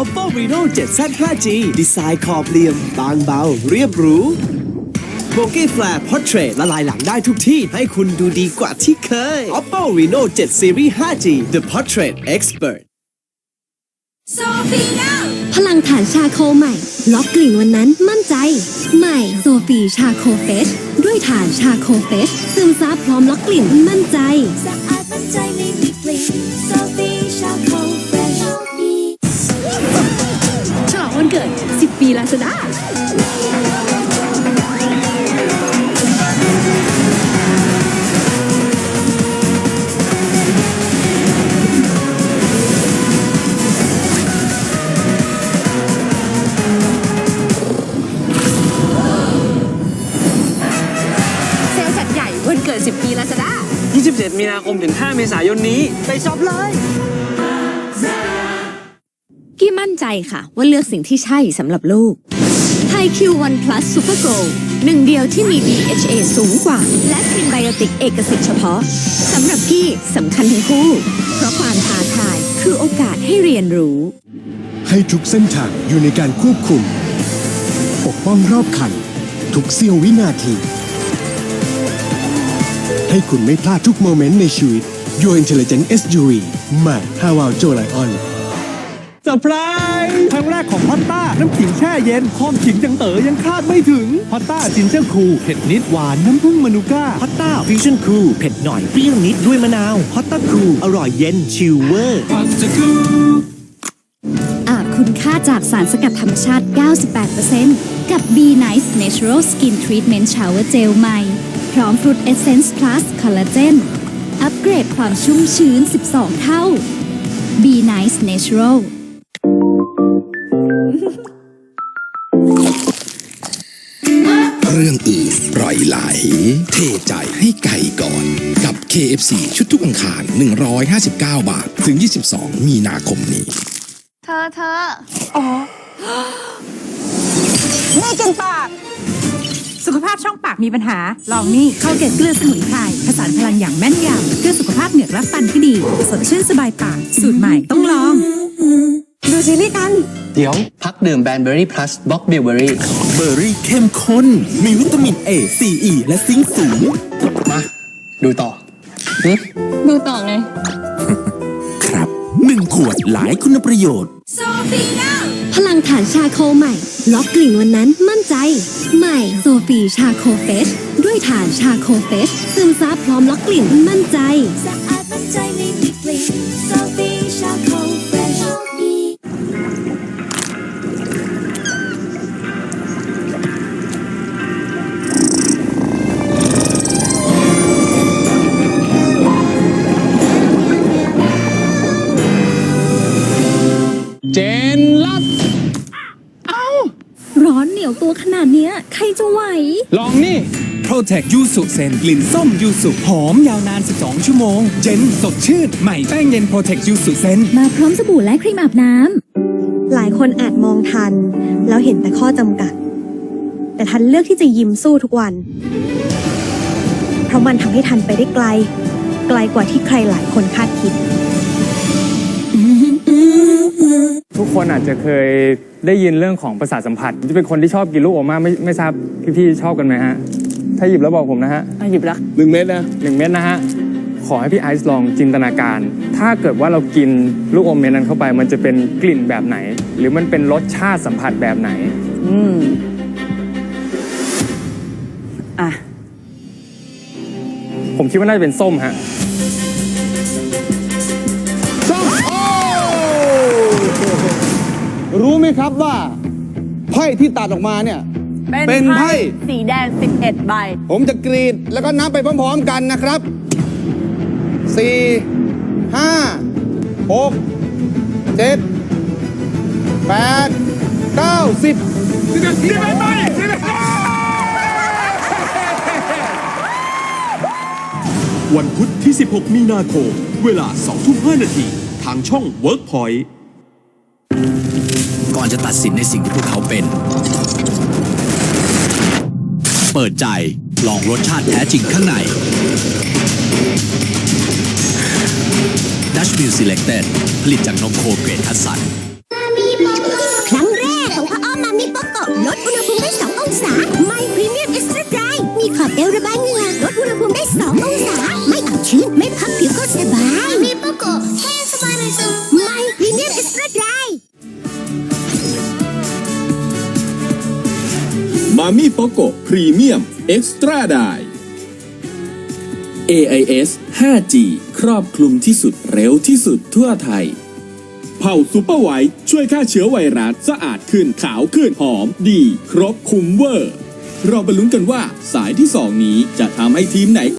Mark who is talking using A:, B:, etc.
A: Oppo Reno 7Z 5G ดีไซน์ขอบเหลี่ยม บางเบา เรียบหรูโบกี้แฟลร์พอร์เทรละลายหลังได้ทุกที่ ให้คุณดูดีกว่าที่เคย Oppo Reno 7 Series 5G The Portrait Expert
B: โซฟีน่า
C: พลังฐานชาโคใหม่ ล็อกกลิ่นวันนั้นมั่นใจ ใหม่โซฟีชาโคเฟสด้วยฐานชาโคเฟสซึมซับพร้อมล็อกกลิ่นมั่นใจ
B: สะอาดมั่นใจไม่มีกลิ่น
C: วันเกิด10ปีลาซาด้า
D: 27 มีนาคมถึง 5 เมษายนนี้ ไปช็อปเลย
E: กี้มั่นใจค่ะว่าเลือกสิ่งที่ใช่สำหรับลูก
C: ไทคิววันพลัสซูเปอร์โกล
E: หนึ่งเดียวที่มี DHA สูงกว่า
C: และพรีไบโอติกเอกสิทธิ์เฉพาะ
E: สำหรับกี้สำคัญทั้งคู่ เพราะความท้าทายคือโอกาสให้เรียนรู้
F: ให้ทุกเส้นทางอยู่ในการควบคุม ปกป้องรอบคัน ทุกเสี้ยววินาที ให้คุณไม่พลาดทุกโมเมนต์ในชีวิต Your Intelligent SUV ใหม่ h a w a l j o Lion
G: เซอร์ไพรส์ครั้งแรกของฮอตต้า น้ำขิงแช่เย็นหอมขิงจังเต๋อยังคาดไม่ถึงฮอตต้าจินเจอร์คูลเผ็ดนิดหวานน้ำผึ้งมานูก้า
A: ฮอตต้าฟิวชั่นคูลเผ็ดหน่อยเปรี้ยวนิดด้วยมะนาวฮอตต้าคูลอร่อยเย็นชิลเวอร์
C: อาบคุณค่าจากสารสกัดธรรมชาติ 98%กับ B Nice Natural Skin Treatment Shower Gel ใหม่ พร้อม Fruit Essence Plus Collagen อัปเกรดความชุ่มชื้น 12 เท่า B Nice Natural
H: เรื่องอื่นปล่อยไหล เทใจให้ไก่ก่อน กับ KFC ชุดทุกอังคาร 159 บาท ถึง 22 มีนาคมนี้
E: เธอเธอ
I: นี่กินปาก สุขภาพช่องปากมีปัญหา ลองนี่เข้าเกตเกลือสมุนไพรผสานพลังอย่างแม่นยำเพื่อสุขภาพเหงือกและฟันที่ดี สดชื่นสบายปากสูตรใหม่ต้องลอง ดูซีรีส์กัน
D: เดี๋ยว พักดื่มแบนเบอรี่พลัสบล็อกบิลเบอรี่
A: เบอร์รี่เข้มข้น มีวิตามิน A C E และซิงค์สูง
D: มาดูต่อหึ
E: ดูต่อไง
A: ครับหนึ่งขวดหลายคุณประโยชน์
B: โซฟีน่า
C: พลังฐานชาโคใหม่ ล็อกกลิ่นวันนั้นมั่นใจ ใหม่โซฟีชาโคเฟสด้วยฐานชาโคเฟสซึมซับพร้อมล็อกกลิ่นมั่นใจ
B: สะอาดมั่นใจไม่มีกลิ่นโซฟี เนี้
C: ย ใครจะไหว
D: ลองนี่
G: Protect ยูสุเซนกลิ่นส้มยูสุหอมยาวนาน 12 ชั่วโมงเจนสดชื่นใหม่แป้งเย็น Protect ยูสุเซน
C: มาพร้อมสบู่และครีมอาบน้ำ
J: หลายคนอาจมองทัน แล้วเห็นแต่ข้อจำกัด แต่ทันเลือกที่จะยิ้มสู้ทุกวัน เพราะมันทำให้ทันไปได้ไกล ไกลกว่าที่ใครหลายคนคาดคิด
K: ทุกคนอาจจะเคยได้ยินเรื่องของประสาทสัมผัสจะเป็นคนที่ชอบกินลูกอมมากไม่ไม่ทราบพี่ๆชอบกันไหมฮะ ถ้าหยิบแล้วบอกผมนะฮะ
D: หยิบแล้ว
K: หนึ่งเม็ดนะหนึ่งเม็ดนะฮะ ขอให้พี่ไอซ์ลองจินตนาการ ถ้าเกิดว่าเรากินลูกอมเม็ดนั้นเข้าไป มันจะเป็นกลิ่นแบบไหน หรือมันเป็นรสชาติสัมผัสแบบไหน
I: อืมอะ
K: ผมคิดว่าน่าจะเป็นส้มฮะ
G: รู้ไหมครับว่าไพ่ที่ตัดออกมาเนี่ย เป็นไพ่
I: สีแดง 11 ใบ
G: ผมจะกรีดแล้วก็นับไปพร้อมๆกันนะครับ 4 5 6 7 8 9 10
F: วันพุธที่ 16 มีนาคม เวลา2ทุ่ม5นาที ทางช่อง Workpoint
H: ก่่อนจะตัดสินในสิ่งที่พวกเขาเป็น เปิดใจลองรสชาติแท้จริงข้างใน Dutch Mill Selected ผลิตจากนมโคเกรทัสสันครั้งแร
B: กออมามิโปโกลดอุณหภูมิได้ 2 องศา ไม่พรีเมียมเอ็กซ์ตร้าไดมีขอบเอวระบายเหงื่อลดอุณหภูมิได้ 2 องศา ไม่อับชื้น ไม่พับผิวก็สบายมามิโปโก
L: มามี่โปโกพรีเมียม เอ็กซ์ตร้าได AIS 5G ครอบคลุมที่สุดเร็วที่สุดทั่วไทย เผ่าซูเปอร์ไวท์ช่วยฆ่าเชื้อไวรัสสะอาดขึ้นขาวขึ้นหอมดี ครบคุมเวอร์ เราไปลุ้นกันว่าสายที่ 2 นี้จะทำให้ทีมไหน